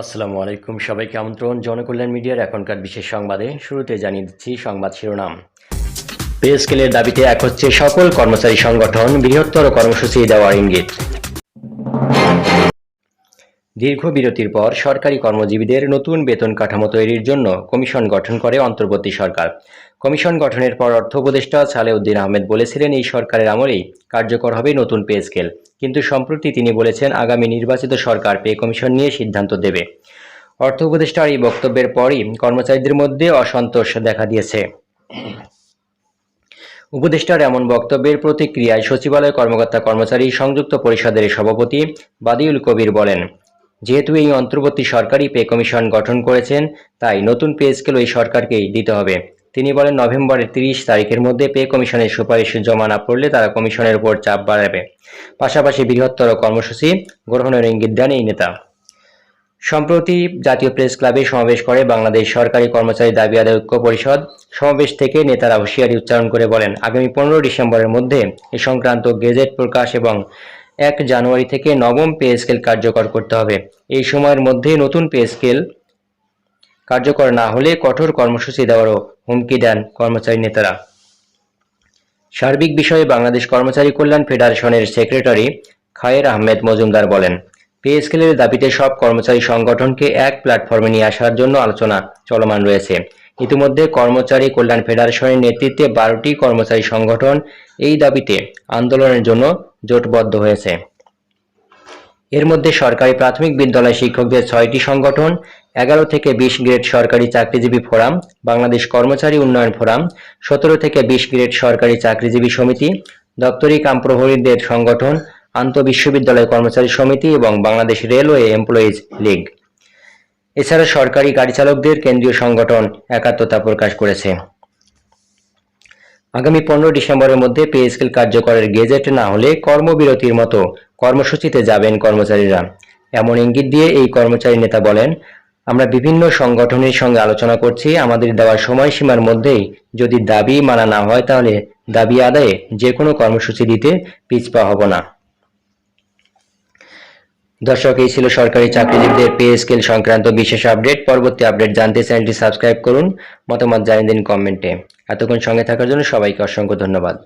আসসালামু আলাইকুম। সবাইকে আমন্ত্রণ। জনকল্যাণ মিডিয়ার এখনকার বিশেষ সংবাদে শুরুতে জানিয়ে দিচ্ছি সংবাদ শিরোনাম। পে স্কেলের দাবিতে এক হচ্ছে সকল কর্মচারী সংগঠন বৃহত্তর কর্মসূচি দেওয়ার ইঙ্গিত। দীর্ঘ বিরতির পর সরকারি কর্মজীবীদের নতুন বেতন কাঠামো তৈরির জন্য কমিশন গঠন করে অন্তর্বর্তী সরকার। কমিশন গঠনের পর অর্থ উপদেষ্টা সালেউদ্দিন আহমেদ বলেছিলেন, এই সরকারের আমলেই কার্যকর হবে নতুন পে স্কেল। কিন্তু সম্প্রতি তিনি বলেছেন, আগামী নির্বাচিত সরকার পে কমিশন নিয়ে সিদ্ধান্ত দেবে। অর্থ উপদেষ্টার এই বক্তব্যের পরই কর্মচারীদের মধ্যে অসন্তোষ দেখা দিয়েছে। উপদেষ্টার এমন বক্তব্যের প্রতিক্রিয়ায় সচিবালয় কর্মকর্তা কর্মচারী সংযুক্ত পরিষদের সভাপতি বাদিউল কবির বলেন, যেহেতু এই অন্তর্বর্তী সরকারই পে কমিশন গঠন করেছেন, তাই নতুন পে স্কেল ওই সরকারকেই দিতে হবে। তিনি বলেন, নভেম্বরের তিরিশ তারিখের মধ্যে পে কমিশনের সুপারিশ জমা না পড়লে তারা কমিশনের উপর চাপ বাড়াবে। পাশাপাশি বৃহত্তর কর্মসূচি গ্রহণের ইঙ্গিত দেন এই নেতা। সম্প্রতি জাতীয় প্রেস ক্লাবে সমাবেশ করে বাংলাদেশ সরকারি কর্মচারী দাবি আদায় ঐক্য পরিষদ। সমাবেশ থেকে নেতারা হুঁশিয়ারি উচ্চারণ করে বলেন, আগামী পনেরো ডিসেম্বরের মধ্যে এ সংক্রান্ত গেজেট প্রকাশ এবং এক জানুয়ারি থেকে নবম পে স্কেল কার্যকর করতে হবে। এই সময়ের মধ্যে নতুন পে স্কেল কার্যকর না হলে কঠোর কর্মসূচি দেওয়ারও হুমকি দেন কর্মচারী নেতারা। সার্বিক বিষয়ে বাংলাদেশ কর্মচারী কল্যাণ ফেডারেশনের সেক্রেটারি খায়ের আহমেদ মজুমদার বলেন পে স্কেলের দাবিতে সব কর্মচারী সংগঠনকে এক প্ল্যাটফর্মে নিয়ে আসার জন্য আলোচনা চলমান রয়েছে। ইতিমধ্যে কর্মচারী কল্যাণ ফেডারেশনের নেতৃত্বে বারোটি কর্মচারী সংগঠন এই দাবিতে আন্দোলনের জন্য জোটবদ্ধ হয়েছে। এর মধ্যে সরকারি প্রাথমিক বিদ্যালয় শিক্ষকদের ছয়টি সংগঠন, এগারো থেকে বিশ গ্রেড সরকারি চাকরিজীবী ফোরাম, বাংলাদেশ কর্মচারী উন্নয়ন ফোরাম, সতেরো থেকে বিশ গ্রেড সরকারি চাকরিজীবী সমিতি, দপ্তরি কামপ্রহরীদের সংগঠন, আন্তঃবিশ্ববিদ্যালয় কর্মচারী সমিতি এবং বাংলাদেশ রেলওয়ে এমপ্লয়িজ লীগ। এছাড়া সরকারি গাড়ি চালকদের কেন্দ্রীয় সংগঠন একাত্মতা প্রকাশ করেছে। আগামী পনেরো ডিসেম্বরের মধ্যে পে স্কেল কার্যকরের গেজেট না হলে কর্মবিরতির মতো কর্মসূচিতে যাবেন কর্মচারীরা। এমন ইঙ্গিত দিয়ে এই কর্মচারী নেতা বলেন, আমরা বিভিন্ন সংগঠনের সঙ্গে আলোচনা করছি, আমাদের দেওয়ার সময়সীমার মধ্যেই যদি দাবি মানা না হয় তাহলে দাবি আদায়ে যে কোনো কর্মসূচি দিতে পিছপা হব না। দর্শক, এই ছিল সরকারি চাকরিজীবীদের পে স্কেল সংক্রান্ত বিশেষ আপডেট। পরবর্তী আপডেট জানতে চ্যানেলটি সাবস্ক্রাইব করুন। মতামত জানিয়ে দিন কমেন্টে। এতক্ষণ সঙ্গে থাকার জন্য সবাইকে অসংখ্য ধন্যবাদ।